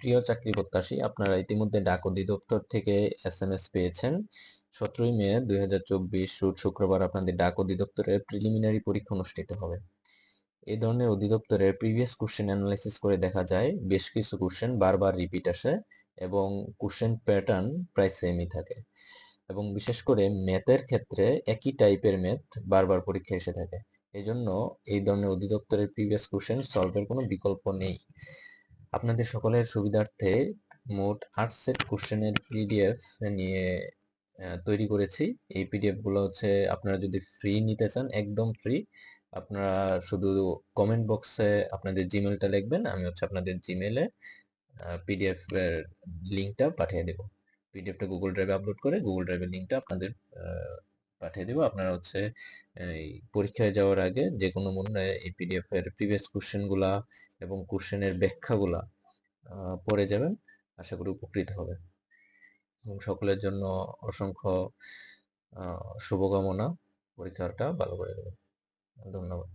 প্রিয় চাকরি প্রত্যাশী। আপনারা ইতিমধ্যে ডাক অধিদপ্তর থেকে এস এম এস পেয়েছেন। সতেরোই মে দুই হাজার শুক্রবার আপনাদের ডাক অধিদপ্তরের প্রিলিমিনারি পরীক্ষা অনুষ্ঠিত হবে। এই ধরনের অধিদপ্তরের প্রিভিয়াস কোশ্চেন অ্যানালাইসিস করে দেখা যায়, বেশ কিছু কোশ্চেন বারবার রিপিট আসে এবং কোশ্চেন প্যাটার্ন প্রায় সেমই থাকে। এবং বিশেষ করে ম্যাথের ক্ষেত্রে একই টাইপের ম্যাথ বারবার পরীক্ষা এসে থাকে। এই জন্য এই ধরনের অধিদপ্তরের প্রিভিয়াস কোশ্চেন সলভের কোনো বিকল্প নেই। আপনাদের সকলের সুবিধার্থে মোট আট সেট কোশ্চেনের পিডিএফ নিয়ে তৈরি করেছি। এই পিডিএফগুলো হচ্ছে আপনারা যদি ফ্রি নিতে চান, একদম ফ্রি আপনারা শুধু কমেন্ট বক্সে আপনাদের জিমেলটা লিখবেন, আমি হচ্ছে আপনাদের জিমেলে পিডিএফ এর লিঙ্কটা পাঠিয়ে দেব। পিডিএফটা গুগল ড্রাইভে আপলোড করে গুগল ড্রাইভের লিঙ্কটা আপনাদের পাঠিয়ে দেবো। আপনারা হচ্ছে, এই পরীক্ষায় যাওয়ার আগে যে কোনো মূল্যে এই পিডিএফ এর প্রিভিয়াস কোশ্চেনগুলা এবং কোশ্চেনের ব্যাখ্যাগুলা পড়ে যাবেন। আশা করি উপকৃত হবে এবং সকলের জন্য অসংখ্য শুভকামনা। পরীক্ষাটা ভালো করে দেবেন। ধন্যবাদ।